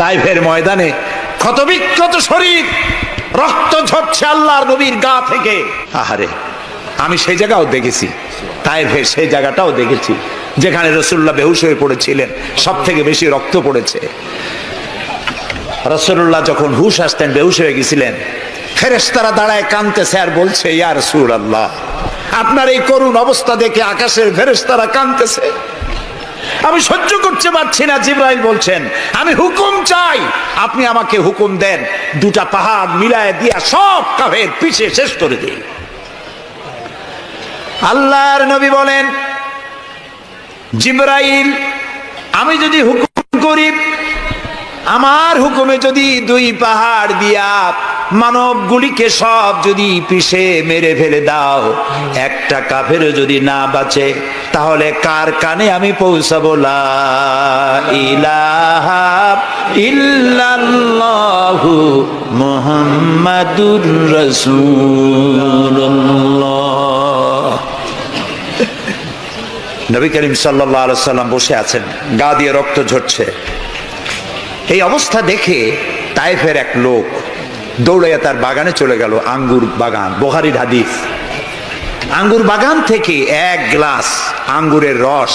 তাইফের ময়দানে ক্ষতবিক্ষত শরীর, রক্ত ঝরছে আল্লাহর নবীর গা থেকে। আহারে, আমি সেই জায়গাও দেখেছি। তাইফের সেই জায়গাটাও দেখেছি, যেখানে রসুল্লাহ বেহুশ হয়ে পড়েছিলেন সব থেকে বেশি রক্ত পড়েছে। রসুল্লাহ যখন হুশ আসতেন, বেহুশ হয়ে গেছিলেন, ফেরেশতারা দাঁড়ায় কানতেছে আর বলছে, ইয়া রসুল আল্লাহ আপনার এই করুণ অবস্থা দেখে আকাশের ফেরেশতারা কানতেছে আমি সহ্য করতে পারছি না, জিব্রাইল বলছেন। আমি হুকুম চাই, আপনি আমাকে হুকুম দেন। দুটা পাহাড় মিলায় দিয়া সব কাফের পিছে শেষ করে দিই আল্লাহর নবী বলেন, জিব্রাইল, আমি যদি হুকুম করি, আমার হুকুমে যদি দুই পাহাড় দিয়া মানবগুলিকে সব যদি পিষে মেরে ফেলে দাও, একটা কাফের যদি না বাঁচে, তাহলে কার কানে আমি পৌঁছাবো? ইলাহা ইল্লাল্লাহু নবী করিম সাল্লাম বসে আছেন, গা দিয়ে রক্ত ঝরছে। এই অবস্থা দেখে তাইফের এক লোক দৌড়াইয়া তার বাগানে চলে গেল আঙ্গুর বাগান বোহারির হাদিস। আঙ্গুর বাগান থেকে এক গ্লাস আঙ্গুরের রস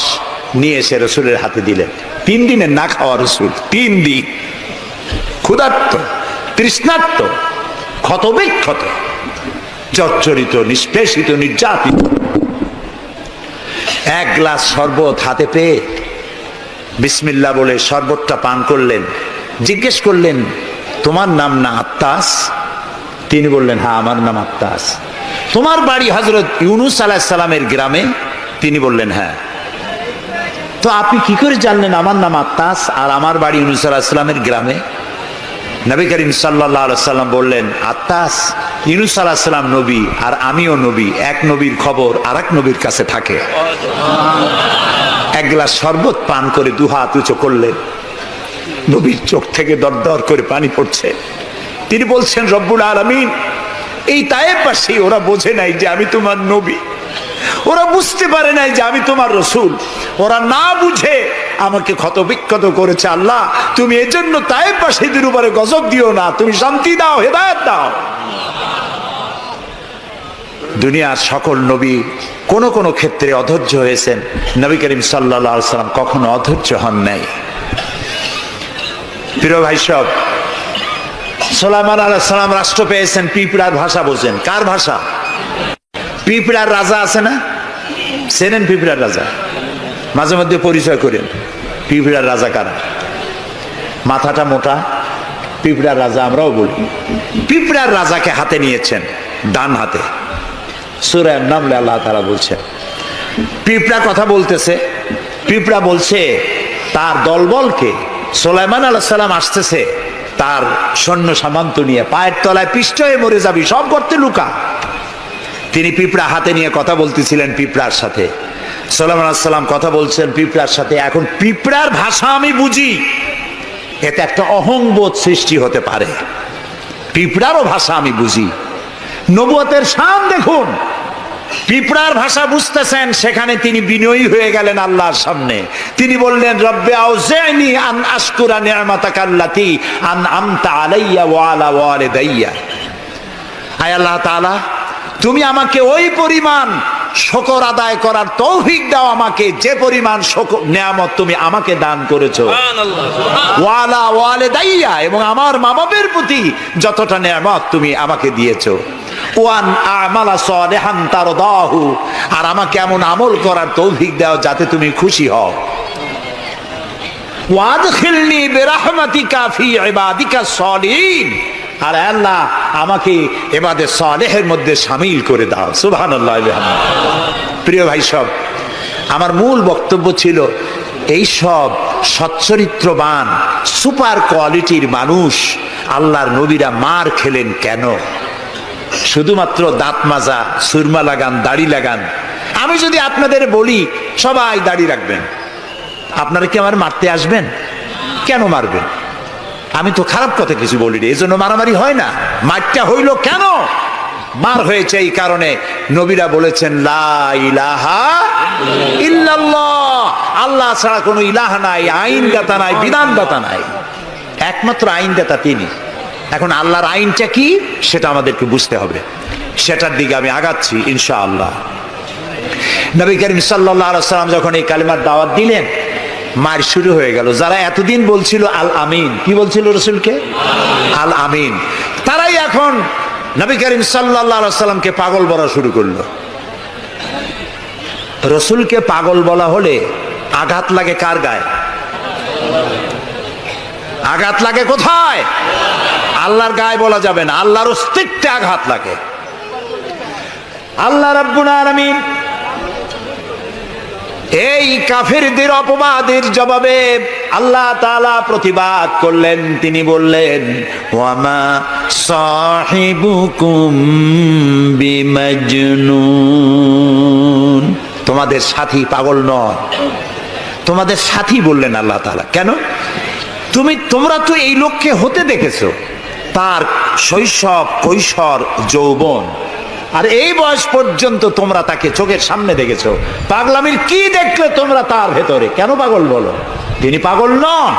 নিয়ে এসে রসুলের হাতে দিলেন। তিন দিনের না খাওয়া রসুল, তিন দিন। ক্ষুধার্ত, তৃষ্ণার্ত, ক্ষতবিক্ষত, চচ্চরিত, নিষ্পেষিত, নির্যাতিত। এক গ্লাস শরবত হাতে পেয়ে বিসমিল্লা বলে শরবতটা পান করলেন। জিজ্ঞেস করলেন তোমার নাম না আত্মাস তিনি বললেন হ্যাঁ আমার নাম আত্মাস তোমার বাড়ি হজরত ইউনুস আলাহ গ্রামে? তিনি বললেন হ্যাঁ। তো আপনি কি করে জানলেন আমার নাম আত্মাস আর আমার বাড়ি ইউনুস আলাহ গ্রামে? নবী করিম সাল্লাহ সাল্লাম বললেন আত্মাস ইউনুস আলাহ সাল্লাম নবী আর আমিও নবী, এক নবীর খবর আর এক নবীর কাছে থাকে। এক গ্লাস শরবত পান করে দু হাত উঁচু করলেন। নবীর চোখ থেকে দরদর করে পানি পড়ছে। তিনি বলছেন, রব্বুল আলমিন, এই তায়েব পাশে ওরা বোঝে নাই যে আমি তোমার নবী। ওরা বুঝতে পারে নাই যে আমি তোমার রসুল। ওরা না বুঝে আমাকে ক্ষত বিক্ষত করেছে। আল্লাহ, তুমি এজন্য তায়েব পাশিদের উপরে গজব দিও না। তুমি শান্তি দাও, হেদায়ত দাও। দুনিয়ার সকল নবী কোন কোন ক্ষেত্রে অধৈর্য হয়েছেন। নবী করিম সাল্লা সাল্লাম কখনো অধৈর্য হন নাই। প্রিয় ভাই সব, সোলাইমান আলাহ সালাম রাষ্ট্র পেয়েছেন পিঁপড়ার ভাষা বোঝেন। কার ভাষা? পিঁপড়ার রাজা আছে না? সেনেন পিঁপড়ার রাজা? মাঝে মধ্যে পরিচয় করেন, পিঁপড়ার রাজা কারা? মাথাটা মোটা, পিঁপড়ার রাজা আমরাও বলি। পিঁপড়ার রাজাকে হাতে নিয়েছেন, ডান হাতে। সুরায় নামলে আল্লাহ তারা বলছেন, পিঁপড়া কথা বলতেছে, পিঁপড়া বলছে, তার দলবলকে সোলাইমান আল্লাহ সাল্লাম আসতেছে, তার সৈন্য সামান্ত নিয়ে, পায়ের তলায় পিষ্ট হয়ে মরে যাবি, সব করতে লুকা। তিনি পিঁপড়া হাতে নিয়ে কথা বলতেছিলেন পিঁপড়ার সাথে। সোলাইমান সাল্লাম কথা বলছেন পিঁপড়ার সাথে, এখন পিঁপড়ার ভাষা আমি বুঝি। এতে একটা অহংবোধ সৃষ্টি হতে পারে। পিঁপড়ারও ভাষা আমি বুঝি। নবুয়তের শান দেখুন। পিঁপড়ার ভাষা বুঝতেছেন সেখানে তিনি বিনয়ী হয়ে গেলেন আল্লাহর সামনে। তিনি বললেন রব্বে আউজাইনি আন আশকুরা নিয়ামাতাকা আল্লাতি আন আমতা আলাইয়া ওয়া আলা ওয়ালিদাইয়া। আয় আল্লাহ তাআলা তুমি আমাকে ওই পরিমাণ শকর আদায় করার তৌফিক দাও আমাকে যে পরিমাণ শকর নিয়ামত তুমি আমাকে দান করেছ। ওয়ালা ওয়ালে দাইয়া এবং আমার মা বাবের প্রতি যতটা নিয়ামত তুমি আমাকে দিয়েছ। ওয়ান তার দাহু আর আমাকে এমন আমল করার তৌফিক দাও যাতে তুমি খুশি হও। আর আল্লাহ, আমাকে মধ্যে সামিল করে দাও। সুবহানাল্লাহ। প্রিয় ভাই সব, আমার মূল বক্তব্য ছিল, এই সব সচ্চরিত্রবান, সুপার কোয়ালিটির মানুষ আল্লাহর নবীরা মার খেলেন কেন? শুধুমাত্র দাঁত মাজা, সুরমা লাগান, দাড়ি লাগান। আমি যদি আপনাদের বলি, সবাই দাড়ি রাখবেন। আপনারা কি আমার মারতে আসবেন? কেন মারবেন? আমি তো খারাপ কথা কিছু বলি এই জন্য মারামারি হয় না। মারটা হইল কেন? মার হয়েছে এই কারণে নবীরা বলেছেন আল্লাহ ছাড়া কোনো ইলাহা নাই আইন দাতা নাই বিধান দাতা নাই। একমাত্র আইনদাতা তিনি। এখন আল্লাহর আইনটা কি? সেটা আমাদেরকে বুঝতে হবে। সেটার দিকে আমি আগাচ্ছি, ইনশাআল্লাহ। নবী করিম সাল্লাম যখন এই কালিমার দাওয়াত দিলেন মার শুরু হয়ে গেল। যারা এতদিন বলছিল আল আমিন, কি বলছিল রসুলকে? আল আমিন। তারাই এখন নবী করিম সাল্লাহ সাল্লামকে পাগল বলা শুরু করল। রসুলকে পাগল বলা হলে আঘাত লাগে কার গায়ে? আঘাত লাগে কোথায়? আল্লাহর গায়ে বলা যাবে না, আল্লাহর অস্তিত্বে আঘাত লাগে। আল্লাহ রাব্বুল আলামিন এই কাফেরদের অপবাদের জবাবে আল্লাহ তাআলা প্রতিবাদ করলেন। তিনি বললেন, ওয়ামা সাহিবুকুম বিমাজনুন। তোমাদের সাথী পাগল নয়। তোমাদের সাথী বললেন আল্লাহ তাআলা। কেন? তুমি, তোমরা তো এই লোককে হতে দেখেছ। তার শৈশব, কৈশোর, যৌবন। আর এই বয়স পর্যন্ত তোমরা তাকে চোখের সামনে দেখেছ। পাগলামির কি দেখলে তোমরা তার ভেতরে? কেন পাগল বলো? তিনি পাগল নন।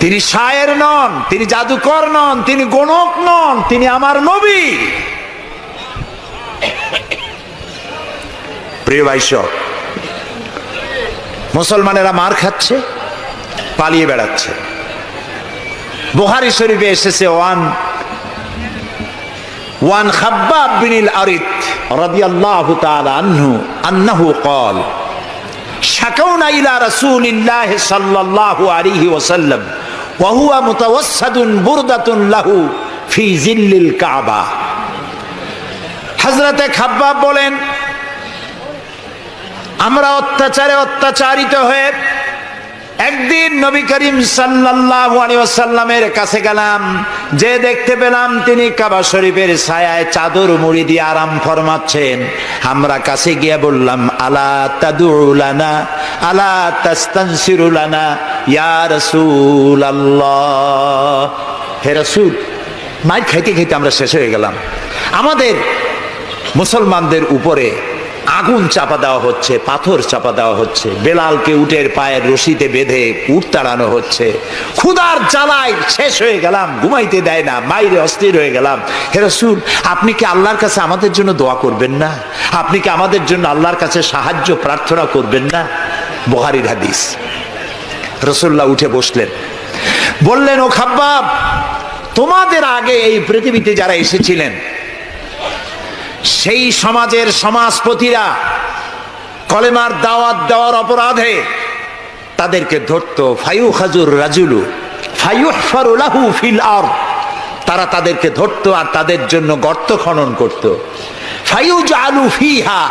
তিনি শায়ের নন, তিনি জাদুকর নন, তিনি গণক নন, তিনি আমার নবী। প্রিয় ভাইসব মুসলমানেরা মার খাচ্ছে, পালিয়ে বেড়াচ্ছে। বোহারি শরীফে এসেছে, ওয়ান ওয়ান খাব্বা বিনিল আরিত রাদিয়াল্লাহু তাআলা আনহু আন্নাহু কল ক্বাল, শাকাউনা ইলা রাসূলিল্লাহ সাল্লাল্লাহু আলাইহি ওয়াসাল্লাম, ওয়া হুয়া মুতাওয়াসসাদুন বুরদাতুন লাহু ফি জিল্লিল কাবা। হযরতে খাব্বাব বলেন, আমরা অত্যাচারে অত্যাচারিত হয়ে একদিন নবী করিম সাল্লাল্লাহু কাছে গেলাম। যে দেখতে পেলাম তিনি কাবা শরীফের ছায়ায় চাদর মুড়ি দিয়ে আরাম ফরমাচ্ছেন। আমরা কাছে গিয়ে বললাম, আলা তাদুলানা আলা তাস্তানসিরুলানা ইয়া রাসূলুল্লাহ। হে রাসূল মাইর খাইতে খাইতে আমরা শেষ হয়ে গেলাম। আমাদের মুসলমানদের উপরে আগুন চাপা দেওয়া হচ্ছে, পাথর চাপা দেওয়া হচ্ছে, বেলালকে উটের পায়ের রশিতে বেঁধে উট তাড়ানো হচ্ছে। ক্ষুদার জ্বালায় শেষ হয়ে গেলাম, ঘুমাইতে দেয় না মাইরে অস্থির হয়ে গেলাম। হে রসুল, আপনি কি আল্লাহর কাছে আমাদের জন্য দোয়া করবেন না? আপনি কি আমাদের জন্য আল্লাহর কাছে সাহায্য, প্রার্থনা করবেন না? বহারির হাদিস। রসুল্লাহ উঠে বসলেন। বললেন, ও খাব্বাব, তোমাদের আগে এই পৃথিবীতে যারা এসেছিলেন সেই সমাজের সমাজপতিরা কলেমার দাওয়াত দেওয়ার অপরাধে তাদেরকে ধরতো ফায়ু খাজুর রাজুলু ফায়ু লাহু ফিল আর তারা তাদেরকে ধরতো আর তাদের জন্য গর্ত খনন করত। ফায়ু আলু ফিহা,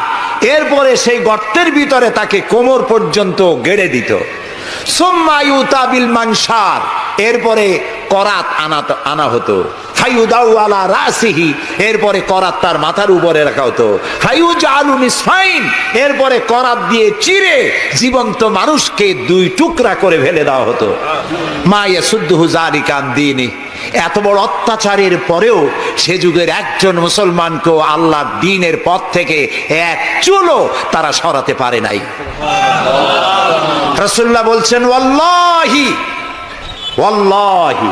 এরপরে সেই গর্তের ভিতরে তাকে কোমর পর্যন্ত গেড়ে দিত। সোম্মায়ু তাবিল মানসার, এরপরে করাত আনা আনা হতো। এরপরে করাত তার মাথার উপরে রাখা হতো। আলু এরপরে করাত দিয়ে চিরে জীবন্ত মানুষকে দুই টুকরা করে ফেলে দেওয়া হতো। মা ইয়াসুদ্দুহু জালিকান দিনি, এত বড় অত্যাচারের পরেও সে যুগের একজন মুসলমানকেও আল্লাহ দিনের পথ থেকে এক চুলো তারা সরাতে পারে নাই। রসুল্লাহ বলছেন, ওয়াল্লাহি ওয়াল্লাহি।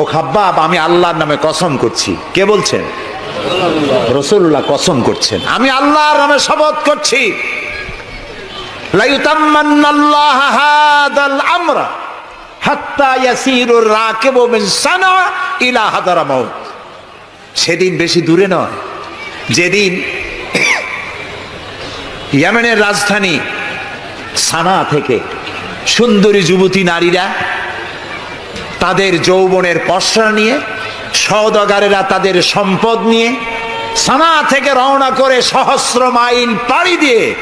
ও খাব্বাব আমি আল্লাহর নামে কসম করছি। কে বলছেন? রসুল্লাহ কসম করছেন। আমি আল্লাহর নামে শপথ করছি। আমরা সেদিন বেশি দূরে নয়। যেদিন ইয়েমেনের রাজধানী সানা থেকে সুন্দরী যুবতী নারীরা তাদের যৌবনের পশরা নিয়ে সওদাগারেরা তাদের সম্পদ নিয়ে সানা থেকে রওনা করে সহস্র মাইল পাড়ি দিয়ে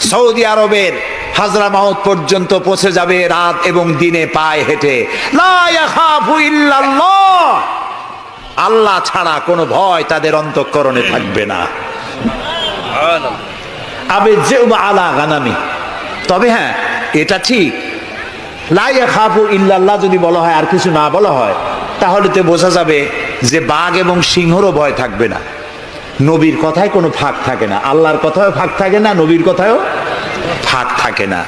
সৌদি আরবের হাজরা মাউত পর্যন্ত পৌঁছে যাবে রাত এবং দিনে পায়ে হেঁটে। আল্লাহ ছাড়া কোনো ভয় তাদের অন্তঃকরণে থাকবে না। আবে যে আলা গানামি। তবে হ্যাঁ এটা ঠিক। লাইয়া ইল্লাল্লাহ যদি বলা হয়, আর কিছু না বলা হয়, তাহলে তো বোঝা যাবে যে বাঘ এবং সিংহরও ভয় থাকবে না। নবীর কথায় কোনো ফাঁক থাকে না। আল্লাহর কথাও ফাঁক থাকে না, নবীর কথায়ও ফাঁক থাকে না।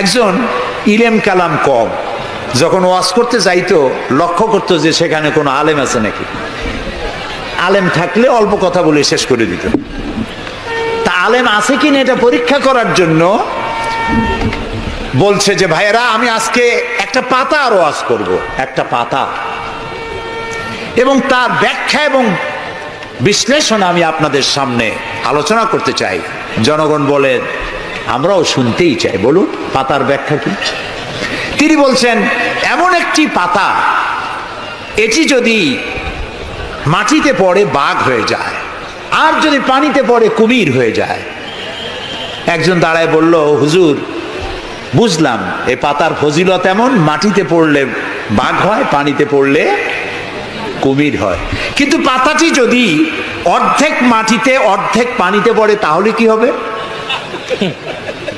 একজন ইলেম কালাম কম, যখন ওয়াজ করতে যাইতো, লক্ষ্য করতো যে সেখানে কোনো আলেম আছে নাকি। আলেম থাকলে অল্প কথা বলে শেষ করে দিত। তা আলেম আছে কিনা এটা পরীক্ষা করার জন্য বলছে যে, ভাইয়েরা, আমি আজকে একটা পাতা আর ওয়াজ করব। একটা পাতা। এবং তার ব্যাখ্যা এবং বিশ্লেষণ আমি আপনাদের সামনে আলোচনা করতে চাই। জনগণ বলেন আমরাও শুনতেই চাই। বলুন, পাতার ব্যাখ্যা কি? তিনি বলছেন, এমন একটি পাতা, এটি যদি মাটিতে পড়ে, বাঘ হয়ে যায়। আর যদি পানিতে পড়ে, কুমির হয়ে যায়। একজন দাঁড়ায় বলল, হুজুর বুঝলাম এই পাতার ফজিলত এমন, মাটিতে পড়লে বাঘ হয়, পানিতে পড়লে কুমির হয়। কিন্তু পাতাটি যদি অর্ধেক মাটিতে, অর্ধেক পানিতে পড়ে, তাহলে কি হবে?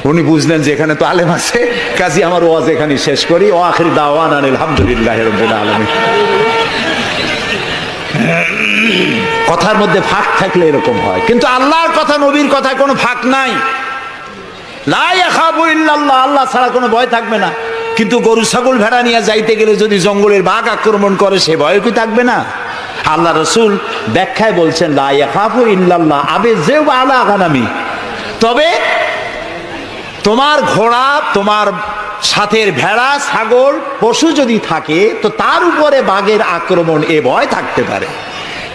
উনি বুঝলেন যে এখানে তো আলেম আছে, কাজী আমার ওয়াজ এখানে শেষ করি। ও আখরি দাওয়ান আনিল, আলহামদুলিল্লাহ রবিল আলমী কথার মধ্যে ফাঁক থাকলে এরকম হয়। কিন্তু আল্লাহর কথা, নবীর কথায় কোনো ফাঁক নাই। আল্লাহ ছাড়া কোনো ভয় থাকবে না। কিন্তু গরু, ছাগল ভেড়া নিয়ে যাইতে গেলে যদি জঙ্গলের বাঘ আক্রমণ করে, সে ভয় কি থাকবে না? আল্লাহ রসুল ব্যাখ্যায় বলছেন খাব ইল্লাল্লাহ, আবে যে আগানামি তবে তোমার ঘোড়া, তোমার সাথের ভেড়া, ছাগল, পশু যদি থাকে, তো তার উপরে বাঘের আক্রমণ এ ভয় থাকতে পারে।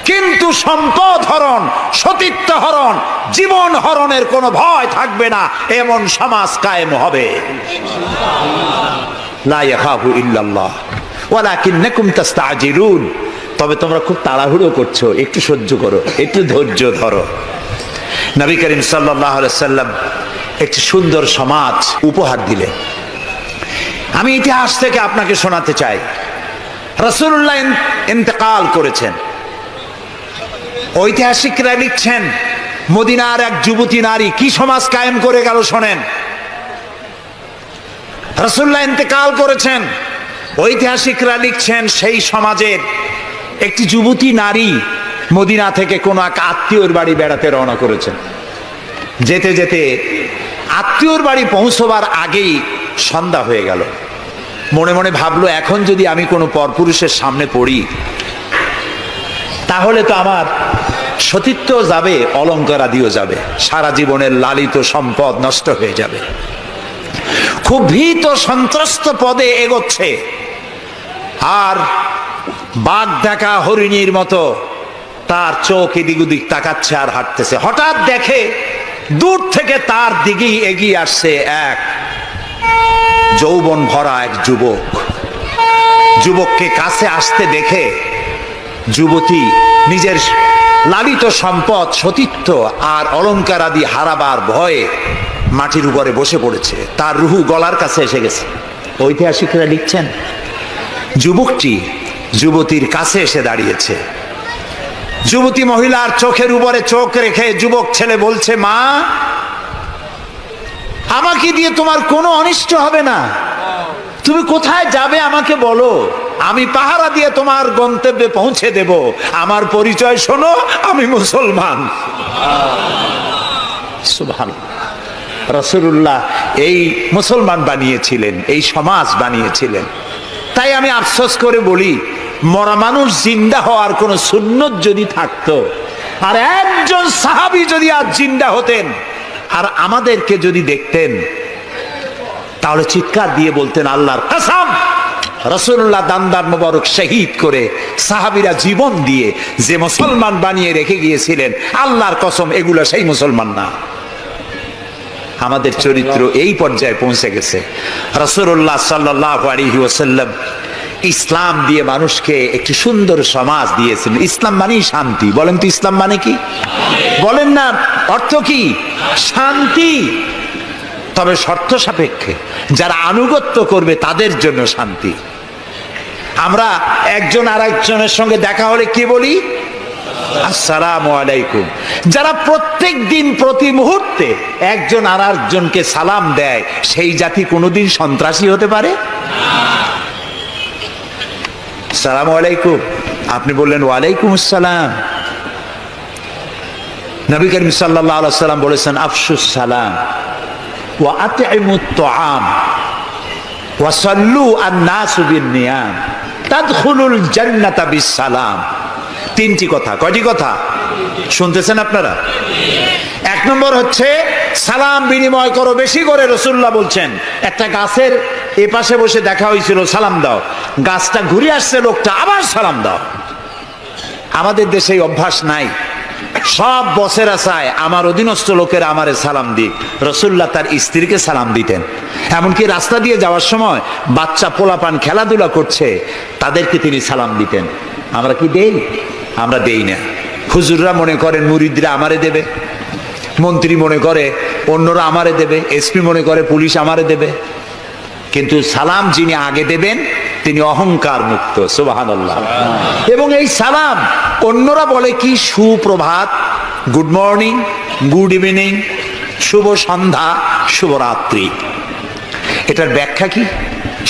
কিন্তু সম্পদ হরণ, সতীত্ব হরণ, জীবন হরণের কোনো ভয় থাকবে না, এমন সমাজ কায়েম হবে। তবে তোমরা খুব তাড়াহুড়ো করছ, একটু সহ্য করো, একটু ধৈর্য ধরো। নবী করিম সাল্লাম একটি সুন্দর সমাজ উপহার দিলেন। আমি ইতিহাস থেকে আপনাকে শোনাতে চাই। রসুল্লাহ ইন্তেকাল করেছেন। ঐতিহাসিকরা লিখছেন, মদিনার এক যুবতী নারী কি সমাজ কায়েম করে গেল শোনেন। রসুল্লাহ ইন্তেকাল করেছেন ঐতিহাসিকরা লিখছেন সেই সমাজের একটি যুবতী নারী মদিনা থেকে কোনো এক আত্মীয়র বাড়ি বেড়াতে রওনা করেছেন। যেতে যেতে আত্মীয়র বাড়ি পৌঁছবার আগেই সন্ধ্যা হয়ে গেল। মনে মনে ভাবলো, এখন যদি আমি কোনো পরপুরুষের সামনে পড়ি তাহলে তো আমার সতীত্ব যাবে, অলঙ্কারাদিও যাবে। সারা জীবনের লালিত সম্পদ নষ্ট হয়ে যাবে। খুব ভীত সন্ত্রস্ত পদে এগোচ্ছে। আর বাঘ দেখা হরিণীর মতো তার চোখ এদিক ওদিক তাকাচ্ছে আর হাঁটতেছে। হঠাৎ দেখে দূর থেকে তার দিকেই এগিয়ে আসছে এক যৌবন ভরা এক যুবক। যুবককে কাছে আসতে দেখে যুবতী, নিজের লালিত সম্পদ, সতীত্ব আর অলঙ্কার আদি হারাবার ভয়ে মাটির উপরে বসে পড়েছে। তার রুহু গলার কাছে এসে গেছে। ঐতিহাসিকরা লিখছেন? যুবকটি যুবতীর কাছে এসে দাঁড়িয়েছে। যুবতী মহিলার চোখের উপরে চোখ রেখে যুবক ছেলে বলছে, মা, আমাকে দিয়ে তোমার কোনো অনিষ্ট হবে না। তুমি কোথায় যাবে আমাকে বলো। আমি পাহারা দিয়ে তোমার গন্তব্যে পৌঁছে দেব। আমার পরিচয় শোনো, আমি মুসলমান। রসুল্লাহ এই মুসলমান বানিয়েছিলেন, এই সমাজ বানিয়েছিলেন। তাই আমি আফসোস করে বলি, মরা মানুষ জিন্দা হওয়ার কোন সুন্নত যদি থাকতো, আর একজন সাহাবি যদি আজ জিন্দা হতেন, আর আমাদেরকে যদি দেখতেন, তাহলে চিৎকার দিয়ে বলতেন, আল্লাহর কাসাম! রসুল্লাহ দান্দার মোবারক শহীদ করে সাহাবিরা জীবন দিয়ে যে মুসলমান বানিয়ে রেখে গিয়েছিলেন, আল্লাহর কসম এগুলো সেই মুসলমান না। আমাদের চরিত্র এই পর্যায়ে পৌঁছে গেছে। রসুল্লাহ সাল্লাহ আলহি ওসাল্লাম ইসলাম দিয়ে মানুষকে একটি সুন্দর সমাজ দিয়েছিলেন ইসলাম মানেই শান্তি। বলেন তো ইসলাম মানে কি? বলেন না, অর্থ কি? শান্তি। তবে শর্ত সাপেক্ষে যারা আনুগত্য করবে তাদের জন্য শান্তি। আমরা একজন আর একজনের সঙ্গে দেখা হলে কি বলি? আসসালামু আলাইকুম। যারা প্রত্যেক দিন প্রতি মুহূর্তে একজন আর একজনকে সালাম দেয়, সেই জাতি কোনোদিন সন্ত্রাসী হতে পারে? সালাম আলাইকুম। আপনি বললেন, ওয়ালাইকুম আসসালাম। নবী করিম সাল্লাহ সাল্লাম বলেছেন, আফসুস সালাম। ওয়াসাল্লু তাদখুলুল জান্নাতা বিসালাম তিনটি কথা। কয়টি কথা? শুনতেছেন আপনারা? এক নম্বর হচ্ছে, সালাম বিনিময় করো, বেশি করে রসুল্লাহ বলছেন। একটা গাছের এ পাশে বসে দেখা হয়েছিল, সালাম দাও। গাছটা ঘুরে আসছে, লোকটা আবার সালাম দাও। আমাদের দেশে অভ্যাস নাই। সব বসেরা চায়, আমার অধীনস্থ লোকের আমারে সালাম দিক। রসুল্লাহ তার স্ত্রীকে সালাম দিতেন। এমনকি রাস্তা দিয়ে যাওয়ার সময় বাচ্চা পোলাপান খেলাধুলা করছে, তাদেরকে তিনি সালাম দিতেন। আমরা কি দেই? আমরা দেই না। হুজুররা মনে করেন মুরিদরা আমারে দেবে। মন্ত্রী মনে করে অন্যরা আমারে দেবে। এসপি মনে করে পুলিশ আমারে দেবে। কিন্তু সালাম যিনি আগে দেবেন তিনি অহংকার মুক্ত সুবাহান এবং এই সালাম, অন্যরা বলে কি? সুপ্রভাত, গুড মর্নিং, গুড ইভিনিং, শুভ সন্ধ্যা শুভরাত্রি এটার ব্যাখ্যা কি?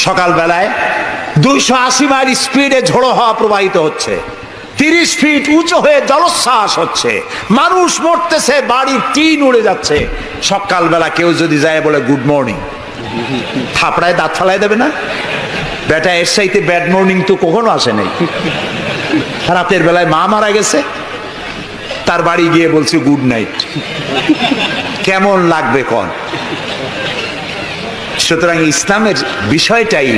সকালবেলায় দুইশো আশি মাইল স্পিডে ঝোড়ো হওয়া প্রবাহিত হচ্ছে। তিরিশ ফিট উঁচু হয়ে জলোচ্ছ্বাস হচ্ছে। মানুষ মরতেছে, বাড়ির টিন উড়ে যাচ্ছে। সকালবেলা কেউ যদি যায় বলে, গুড মর্নিং। থাপড়ায় দাঁত ফালাই দেবে না? বেটা, এর সাইতে ব্যাড মর্নিং তো কখনো আসে নাই। রাতের বেলায় মা মারা গেছে। তার বাড়ি গিয়ে বলছে গুড নাইট কেমন লাগবে কন? সুতরাং ইসলামের বিষয়টাই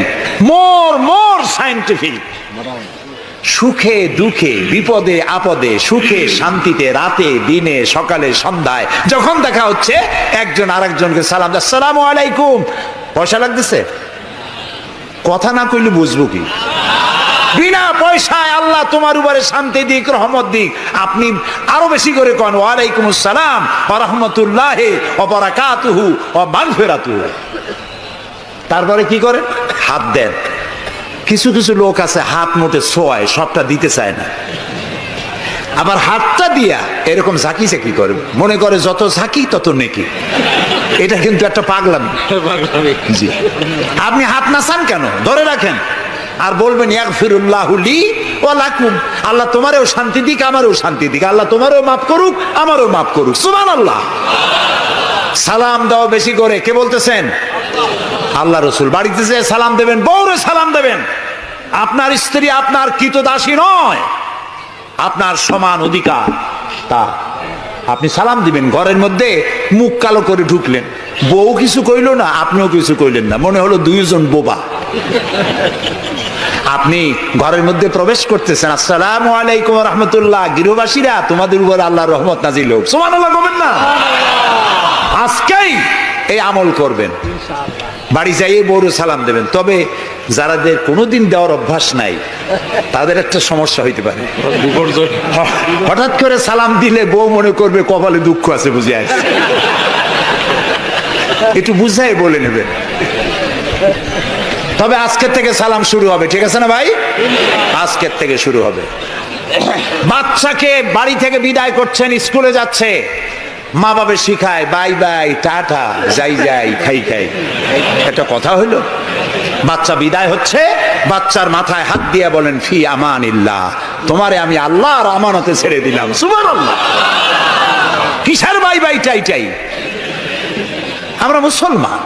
মোর মোর সাইন্টিফিক সুখে, দুঃখে, বিপদে, আপদে, সুখে, শান্তিতে, রাতে, দিনে, সকালে, সন্ধ্যায়, যখন দেখা হচ্ছে, একজন আরেকজনকে সালাম, আসসালামু আলাইকুম। পয়সা লাগতেছে? কথা না কইলে বুঝব কি? বিনা পয়সায় আল্লাহ তোমার উপরে শান্তি দিক, রহমত দিক। আপনি আরও বেশি করে কন ওয়ালাইকুম আসসালাম রহমতুল্লাহ অপরাকাতুহু ও মানফেরাতুহু তারপরে কি করে হাত দেন। কিছু কিছু লোক আছে, হাত মোটে ছোয়ায় সবটা দিতে চায় না। আবার হাতটা দিয়া এরকম ঝাঁকি ঝাঁকি করে, মনে করে যত ঝাঁকি তত নেকি। এটা কিন্তু একটা পাগলামি। জি। আপনি হাত নাচান কেন? ধরে রাখেন। আর বলবেন ফিরুল্লাহুলি ও লাকুম। আল্লাহ তোমারও শান্তি দিক আমারও শান্তি দিক। আল্লাহ তোমারও মাফ করুক আমারও মাফ করুক। সুমান আল্লাহ সালাম দাও বেশি করে। কে বলতেছেন? আল্লাহ রসুল। বাড়িতে যে সালাম দেবেন বউরে সালাম দেবেন। আপনার স্ত্রী আপনার কৃতদাসী নয়। আপনার সমান অধিকার। তা আপনি সালাম দিবেন, ঘরের মধ্যে মুখ কালো করে ঢুকলেন। বউ কিছু কইল না, আপনিও কিছু কইলেন না, মনে হলো দুইজন বোবা। আপনি ঘরের মধ্যে প্রবেশ করতেছেন, আসসালাম আলাইকুম রহমতুল্লাহ, গৃহবাসীরা তোমাদের উপর আল্লাহর রহমত নাজিল হোক। সমান আল্লাহ না? আজকেই এই আমল করবেন। বাড়ি যাইয়ে বড় সালাম দেবেন। তবে যারাদের কোনোদিন দেওয়ার অভ্যাস নাই, তাদের একটা সমস্যা হইতে পারে। হঠাৎ করে সালাম দিলে বউ মনে করবে কপালে দুঃখ আছে বুঝে আসছে একটু বুঝাই বলে নেবেন। তবে আজকের থেকে সালাম শুরু হবে, ঠিক আছে না ভাই? আজকের থেকে শুরু হবে। বাচ্চাকে বাড়ি থেকে বিদায় করছেন, স্কুলে যাচ্ছে। মা বাবা শিখায়, বাই বাই, টাটা, যাই যাই, খাই খাই। একটা কথা হইল বাচ্চা বিদায় হচ্ছে, বাচ্চার মাথায় হাত দিয়ে বলেন, ফি আমান ইল্লাহ তোমারে আমি আল্লাহর আমানতে ছেড়ে দিলাম। সুবহানাল্লাহ। কিসের বাই বাই, টাই টাই? আমরা মুসলমান।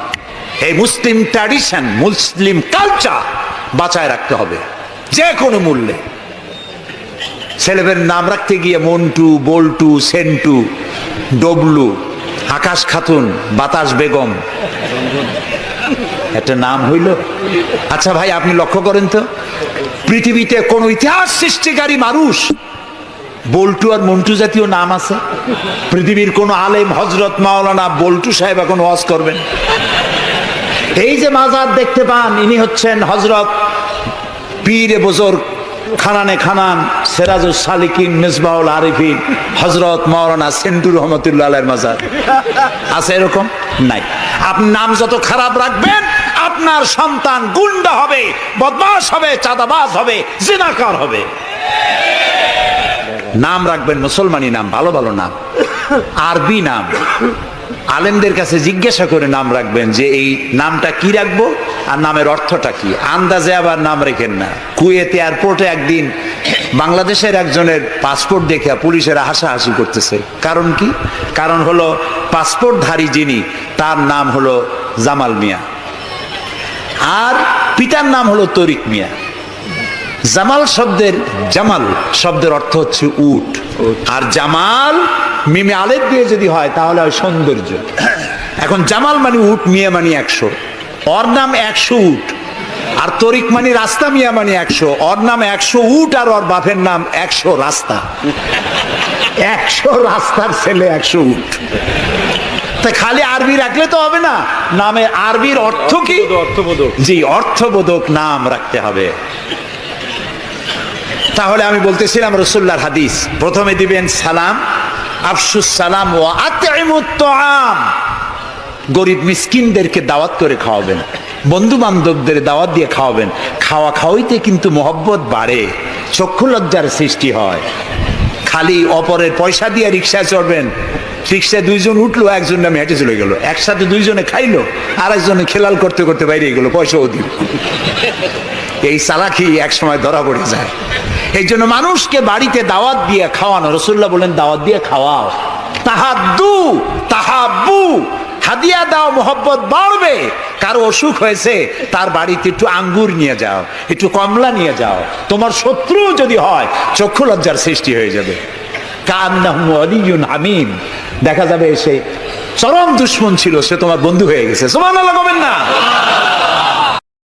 এই মুসলিম ট্র্যাডিশন মুসলিম কালচার বাঁচায় রাখতে হবে যে কোনো মূল্যে। ছেলেদের নাম রাখতে গিয়ে মন্টু, বল্টু, সেন্টু, ডবলু, আকাশ খাতুন, বাতাস বেগম। একটা নাম হইল। আচ্ছা ভাই, আপনি লক্ষ্য করেন তো, পৃথিবীতে কোন ইতিহাস সৃষ্টিকারী মানুষ, বল্টু আর মন্টু জাতীয় নাম আছে। পৃথিবীর কোন আলেম হজরত মাওলানা বল্টু সাহেব এখন ওয়াজ করবেন। এই যে মাজার দেখতে পান, ইনি হচ্ছেন হজরত পীর বুজুর্গ খানানে খানান সেরাজুল সালিকিন মেজবাউল আরিফিন হজরত মাওলানা সেন্টুর রহমতুল্লাহ মাজার। আছে এরকম? নাই। আপনি নাম যত খারাপ রাখবেন, আপনার সন্তান গুন্ডা হবে বদমাস হবে, চাঁদাবাজ হবে, জিনাকার হবে। নাম রাখবেন মুসলমানি নাম, ভালো ভালো নাম। আরবি নাম। আলেমদের কাছে জিজ্ঞাসা করে নাম রাখবেন যে এই নামটা কি রাখব আর নামের অর্থটা কি? আন্দাজে আবার নাম রেখেন না। কুয়েতে এয়ারপোর্টে একদিন বাংলাদেশের একজনের পাসপোর্ট দেখে পুলিশেরা হাসাহাসি করতেছে। কারণ কি? কারণ হলো পাসপোর্টধারী যিনি, তার নাম হলো জামাল মিয়া। আর পিতার নাম হলো তরিক মিয়া। জামাল শব্দের জামাল শব্দের অর্থ হচ্ছে উট। আর জামাল মিমে আলের দিয়ে যদি হয় তাহলে হয় সৌন্দর্য। এখন জামাল মানে উট মিয়া মানে একশো। ওর নাম একশো উট। আর তরিক মানে রাস্তা মিয়া মানে একশো। ওর নাম একশো উট আর ওর বাপের নাম একশো রাস্তা। একশো রাস্তার ছেলে একশো উট। তা খালি আরবি রাখলে তো হবে না। নামে আরবির অর্থ কি? অর্থবোধক। জি অর্থবোধক নাম রাখতে হবে। তাহলে আমি বলতেছিলাম রসুল্লার হাদিস। প্রথমে দিবেন সালাম, আফসুস সালাম ও তাআম। গরিব মিসকিনদেরকে দাওয়াত করে খাওয়াবেন বন্ধু বান্ধবদের দাওয়াত দিয়ে খাওয়াবেন। খাওয়া খাওয়াইতে কিন্তু মহব্বত বাড়ে, চক্ষু লজ্জার সৃষ্টি হয়। খালি অপরের পয়সা দিয়ে রিক্সায় চড়বেন, রিক্সায় দুইজন উঠল, একজন নামে হেঁটে চলে গেল। একসাথে দুইজনে খাইলো আর একজনে খেলাল করতে করতে বাইরে গেলো, পয়সাও দিল। এই চালাকি এক সময় ধরা পড়ে যায়। এই জন্য মানুষকে বাড়িতে দাওয়াত দিয়ে খাওয়ানো রসুল্লাহ বলেন দাওয়াত দিয়ে খাওয়াও। তাহাদু তাহাবু হাদিয়া দাও, মোহব্বত বাড়বে। কারও অসুখ হয়েছে, তার বাড়িতে একটু আঙ্গুর নিয়ে যাও, একটু কমলা নিয়ে যাও। তোমার শত্রু যদি হয়, চক্ষু লজ্জার সৃষ্টি হয়ে যাবে। কান্নাহু আমিন দেখা যাবে সে চরম দুশ্মন ছিল, সে তোমার বন্ধু হয়ে গেছে। কবেন না।